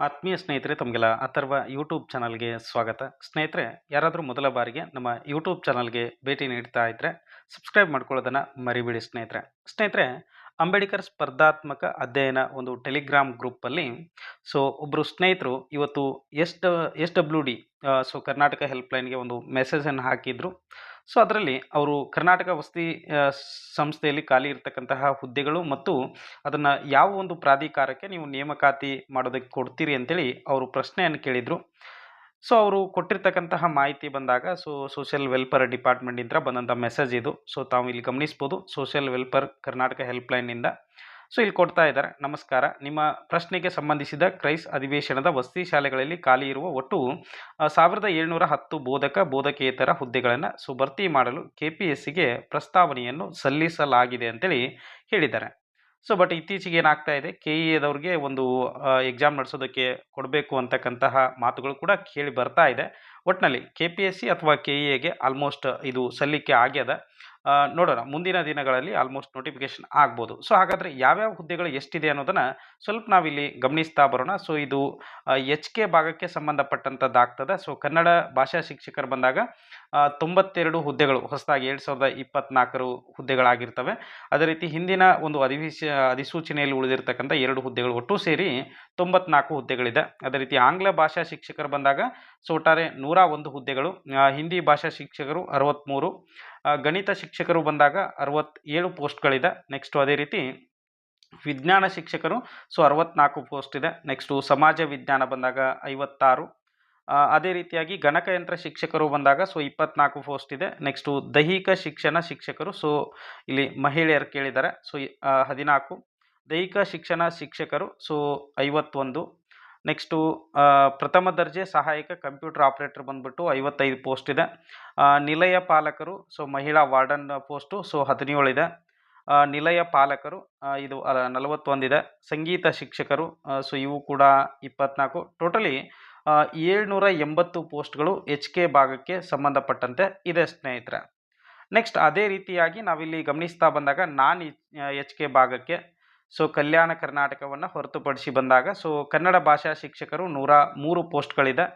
ಆತ್ಮೀಯ ಸ್ನೇಹಿತರೆ ತಮಗೆಲ್ಲ ಅಥರ್ವ ಯೂಟ್ಯೂಬ್ ಚಾನಲ್ಗೆ ಸ್ವಾಗತ. ಸ್ನೇಹಿತರೆ, ಯಾರಾದರೂ ಮೊದಲ ಬಾರಿಗೆ ನಮ್ಮ ಯೂಟ್ಯೂಬ್ ಚಾನಲ್ಗೆ ಭೇಟಿ ನೀಡ್ತಾ ಇದ್ದರೆ ಸಬ್ಸ್ಕ್ರೈಬ್ ಮಾಡ್ಕೊಳ್ಳೋದನ್ನು ಮರಿಬೇಡಿ ಸ್ನೇಹಿತರೆ. ಸ್ನೇಹಿತರೆ ಅಂಬೇಡ್ಕರ್ ಸ್ಪರ್ಧಾತ್ಮಕ ಅಧ್ಯಯನ ಒಂದು ಟೆಲಿಗ್ರಾಮ್ ಗ್ರೂಪಲ್ಲಿ. ಸೊ ಒಬ್ಬರು ಸ್ನೇಹಿತರು ಇವತ್ತು S S W D so, Karnataka ಹೆಲ್ಪ್ಲೈನ್ಗೆ ಒಂದು ಮೆಸೇಜನ್ನು ಹಾಕಿದರು. ಸೊ, ಅದರಲ್ಲಿ ಅವರು ಕರ್ನಾಟಕ ವಸತಿ ಸಂಸ್ಥೆಯಲ್ಲಿ ಖಾಲಿ ಇರತಕ್ಕಂತಹ ಹುದ್ದೆಗಳು ಮತ್ತು ಅದನ್ನು ಯಾವ ಒಂದು ಪ್ರಾಧಿಕಾರಕ್ಕೆ ನೀವು ನೇಮಕಾತಿ ಮಾಡೋದಕ್ಕೆ ಕೊಡ್ತೀರಿ ಅಂತೇಳಿ ಅವರು ಪ್ರಶ್ನೆಯನ್ನು ಕೇಳಿದರು. ಸೊ ಅವರು ಕೊಟ್ಟಿರ್ತಕ್ಕಂತಹ ಮಾಹಿತಿ ಬಂದಾಗ, ಸೊ ಸೋಷಿಯಲ್ ವೆಲ್ಫೇರ್ ಡಿಪಾರ್ಟ್ಮೆಂಟಿಂದ ಬಂದಂಥ ಮೆಸೇಜ್ ಇದು. ಸೊ ತಾವು ಇಲ್ಲಿ ಗಮನಿಸ್ಬೋದು ಸೋಷಿಯಲ್ ವೆಲ್ಫೇರ್ ಕರ್ನಾಟಕ ಹೆಲ್ಪ್ಲೈನಿಂದ ಸೊ ಇಲ್ಲಿ ಕೊಡ್ತಾ ಇದ್ದಾರೆ, ನಮಸ್ಕಾರ. ನಿಮ್ಮ ಪ್ರಶ್ನೆಗೆ ಸಂಬಂಧಿಸಿದ ಕ್ರೈಸ್ ಅಧಿವೇಶನದ ವಸತಿ ಶಾಲೆಗಳಲ್ಲಿ ಖಾಲಿ ಇರುವ ಒಟ್ಟು ಸಾವಿರದ ಏಳ್ನೂರ ಹತ್ತು ಬೋಧಕ, ಬೋಧಕೇತರ ಹುದ್ದೆಗಳನ್ನು, ಸೊ ಭರ್ತಿ ಮಾಡಲು ಕೆ ಪಿ ಎಸ್ ಸಿಗೆ ಪ್ರಸ್ತಾವನೆಯನ್ನು ಸಲ್ಲಿಸಲಾಗಿದೆ ಅಂತೇಳಿ ಹೇಳಿದ್ದಾರೆ. ಸೊ ಬಟ್ ಇತ್ತೀಚೆಗೆ ಏನಾಗ್ತಾ ಇದೆ? ಕೆ ಇ ಎದವ್ರಿಗೆ ಒಂದು ಎಕ್ಸಾಮ್ ನಡೆಸೋದಕ್ಕೆ ಕೊಡಬೇಕು ಅಂತಕ್ಕಂತಹ ಮಾತುಗಳು ಕೂಡ ಕೇಳಿ ಬರ್ತಾ ಇದೆ. ಒಟ್ಟಿನಲ್ಲಿ ಕೆ ಪಿ ಎಸ್ ಸಿ ಅಥವಾ ಕೆ ಇ ಎಗೆ ಆಲ್ಮೋಸ್ಟ್ ಇದು ಸಲ್ಲಿಕೆ ಆಗ್ಯದ. ನೋಡೋಣ, ಮುಂದಿನ ದಿನಗಳಲ್ಲಿ ಆಲ್ಮೋಸ್ಟ್ ನೋಟಿಫಿಕೇಶನ್ ಆಗ್ಬೋದು. ಸೊ ಹಾಗಾದರೆ ಯಾವ್ಯಾವ ಹುದ್ದೆಗಳು ಎಷ್ಟಿದೆ ಅನ್ನೋದನ್ನು ಸ್ವಲ್ಪ ನಾವಿಲ್ಲಿ ಗಮನಿಸ್ತಾ ಬರೋಣ. ಸೊ ಇದು ಎಚ್ ಕೆ ಭಾಗಕ್ಕೆ ಸಂಬಂಧಪಟ್ಟಂಥದ್ದಾಗ್ತದೆ ಸೊ ಕನ್ನಡ ಭಾಷಾ ಶಿಕ್ಷಕರು ಬಂದಾಗ ತೊಂಬತ್ತೆರಡು ಹುದ್ದೆಗಳು, ಹೊಸದಾಗಿ ಎರಡು ಸಾವಿರದ ಇಪ್ಪತ್ನಾಲ್ಕರು ಹುದ್ದೆಗಳಾಗಿರ್ತವೆ. ಅದೇ ರೀತಿ ಹಿಂದಿನ ಒಂದು ಅಧಿವೇಶ, ಅಧಿಸೂಚನೆಯಲ್ಲಿ ಉಳಿದಿರ್ತಕ್ಕಂಥ ಎರಡು ಹುದ್ದೆಗಳು ಒಟ್ಟು ಸೇರಿ ತೊಂಬತ್ನಾಲ್ಕು ಹುದ್ದೆಗಳಿದೆ. ಅದೇ ರೀತಿ ಆಂಗ್ಲ ಭಾಷಾ ಶಿಕ್ಷಕರು ಬಂದಾಗ ಸೊ ಒಟ್ಟಾರೆ ಒಂದು ಹುದ್ದೆಗಳು ಹಿಂದಿ ಭಾಷಾ ಶಿಕ್ಷಕರು ಅರವತ್ತ್ಮೂರು ಗಣಿತ ಶಿಕ್ಷಕರು ಬಂದಾಗ ಅರವತ್ತೇಳು ಪೋಸ್ಟ್ಗಳಿದೆ. ನೆಕ್ಸ್ಟು ಅದೇ ರೀತಿ ವಿಜ್ಞಾನ ಶಿಕ್ಷಕರು ಸೊ ಅರವತ್ನಾಲ್ಕು ಪೋಸ್ಟ್ ಇದೆ. ನೆಕ್ಸ್ಟು ಸಮಾಜ ವಿಜ್ಞಾನ ಬಂದಾಗ ಐವತ್ತಾರು ಅದೇ ರೀತಿಯಾಗಿ ಗಣಕಯಂತ್ರ ಶಿಕ್ಷಕರು ಬಂದಾಗ ಸೊ ಇಪ್ಪತ್ನಾಲ್ಕು ಪೋಸ್ಟ್ ಇದೆ. ನೆಕ್ಸ್ಟು ದೈಹಿಕ ಶಿಕ್ಷಣ ಶಿಕ್ಷಕರು ಸೊ ಇಲ್ಲಿ ಮಹಿಳೆಯರು ಕೇಳಿದ್ದಾರೆ. ಸೊ ಹದಿನಾಲ್ಕು ದೈಹಿಕ ಶಿಕ್ಷಣ ಶಿಕ್ಷಕರು ಸೊ ಐವತ್ತೊಂದು ನೆಕ್ಸ್ಟು ಪ್ರಥಮ ದರ್ಜೆ ಸಹಾಯಕ ಕಂಪ್ಯೂಟರ್ ಆಪ್ರೇಟರ್ ಬಂದ್ಬಿಟ್ಟು ಐವತ್ತೈದು ಪೋಸ್ಟ್ ಇದೆ. ನಿಲಯ ಪಾಲಕರು, ಸೊ ಮಹಿಳಾ ವಾರ್ಡನ್ ಪೋಸ್ಟು, ಸೊ ಹದಿನೇಳಿದೆ ನಿಲಯ ಪಾಲಕರು ಇದು ನಲವತ್ತೊಂದಿದೆ ಸಂಗೀತ ಶಿಕ್ಷಕರು ಸೊ ಇವು ಕೂಡ ಇಪ್ಪತ್ನಾಲ್ಕು. ಟೋಟಲಿ ಏಳ್ನೂರ ಎಂಬತ್ತು ಪೋಸ್ಟ್ಗಳು ಎಚ್ ಕೆ ಭಾಗಕ್ಕೆ ಸಂಬಂಧಪಟ್ಟಂತೆ ಇದೆ ಸ್ನೇಹಿತರೆ. ನೆಕ್ಸ್ಟ್, ಅದೇ ರೀತಿಯಾಗಿ ನಾವಿಲ್ಲಿ ಗಮನಿಸ್ತಾ ಬಂದಾಗ ನಾನ್ ಎಚ್ ಕೆ ಭಾಗಕ್ಕೆ ಸೊ ಕಲ್ಯಾಣ ಕರ್ನಾಟಕವನ್ನು ಹೊರತುಪಡಿಸಿ ಬಂದಾಗ, ಸೊ ಕನ್ನಡ ಭಾಷಾ ಶಿಕ್ಷಕರು ನೂರ ಮೂರು ಪೋಸ್ಟ್ಗಳಿದೆ.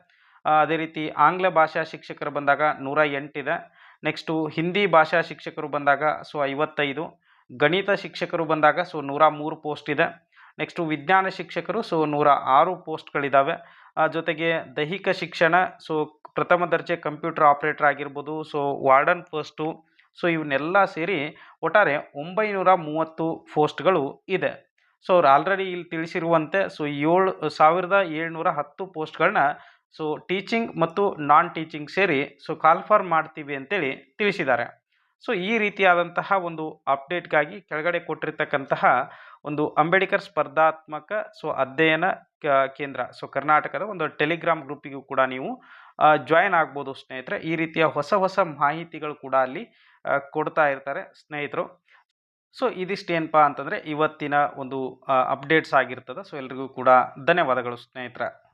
ಅದೇ ರೀತಿ ಆಂಗ್ಲ ಭಾಷಾ ಶಿಕ್ಷಕರು ಬಂದಾಗ ನೂರ ಎಂಟಿದೆ. ನೆಕ್ಸ್ಟು ಹಿಂದಿ ಭಾಷಾ ಶಿಕ್ಷಕರು ಬಂದಾಗ ಸೊ ಐವತ್ತೈದು. ಗಣಿತ ಶಿಕ್ಷಕರು ಬಂದಾಗ ಸೊ ನೂರ ಮೂರು ಪೋಸ್ಟ್ ಇದೆ ನೆಕ್ಸ್ಟು ವಿಜ್ಞಾನ ಶಿಕ್ಷಕರು ಸೊ ನೂರ ಆರು ಪೋಸ್ಟ್ಗಳಿದ್ದಾವೆ ಜೊತೆಗೆ ದೈಹಿಕ ಶಿಕ್ಷಣ ಸೊ ಪ್ರಥಮ ದರ್ಜೆ ಕಂಪ್ಯೂಟರ್ ಆಪ್ರೇಟರ್ ಆಗಿರ್ಬೋದು, ಸೊ ವಾರ್ಡನ್ ಪೋಸ್ಟು ಸೊ ಇವನ್ನೆಲ್ಲ ಸೇರಿ ಒಟ್ಟಾರೆ ಒಂಬೈನೂರ ಮೂವತ್ತು ಪೋಸ್ಟ್ಗಳು ಇದೆ. ಸೊ ಅವ್ರು ಆಲ್ರೆಡಿ ಇಲ್ಲಿ ತಿಳಿಸಿರುವಂತೆ ಸೊ ಏಳು, ಸಾವಿರದ ಏಳ್ನೂರ ಹತ್ತು ಪೋಸ್ಟ್ಗಳನ್ನ ಸೊ ಟೀಚಿಂಗ್ ಮತ್ತು ನಾನ್ ಟೀಚಿಂಗ್ ಸೇರಿ ಸೊ ಕಾಲ್ಫರ್ ಮಾಡ್ತೀವಿ ಅಂತೇಳಿ ತಿಳಿಸಿದ್ದಾರೆ. ಸೊ ಈ ರೀತಿಯಾದಂತಹ ಒಂದು ಅಪ್ಡೇಟ್ಗಾಗಿ ಕೆಳಗಡೆ ಕೊಟ್ಟಿರ್ತಕ್ಕಂತಹ ಒಂದು ಅಂಬೇಡ್ಕರ್ ಸ್ಪರ್ಧಾತ್ಮಕ ಸೊ ಅಧ್ಯಯನ ಕೇಂದ್ರ ಸೊ ಕರ್ನಾಟಕದ ಒಂದು ಟೆಲಿಗ್ರಾಮ್ ಗ್ರೂಪಿಗೂ ಕೂಡ ನೀವು ಜಾಯಿನ್ ಆಗ್ಬೋದು ಸ್ನೇಹಿತರೆ. ಈ ರೀತಿಯ ಹೊಸ ಹೊಸ ಮಾಹಿತಿಗಳು ಕೂಡ ಅಲ್ಲಿ ಕೊಡ್ತಾ ಇರ್ತಾರೆ ಸ್ನೇಹಿತರು. ಸೊ ಇದಿಷ್ಟೇನಪ್ಪ ಅಂತಂದರೆ ಇವತ್ತಿನ ಒಂದು ಅಪ್ಡೇಟ್ಸ್ ಆಗಿರ್ತದೆ. ಸೊ, ಎಲ್ರಿಗೂ ಕೂಡ ಧನ್ಯವಾದಗಳು ಸ್ನೇಹಿತರೆ.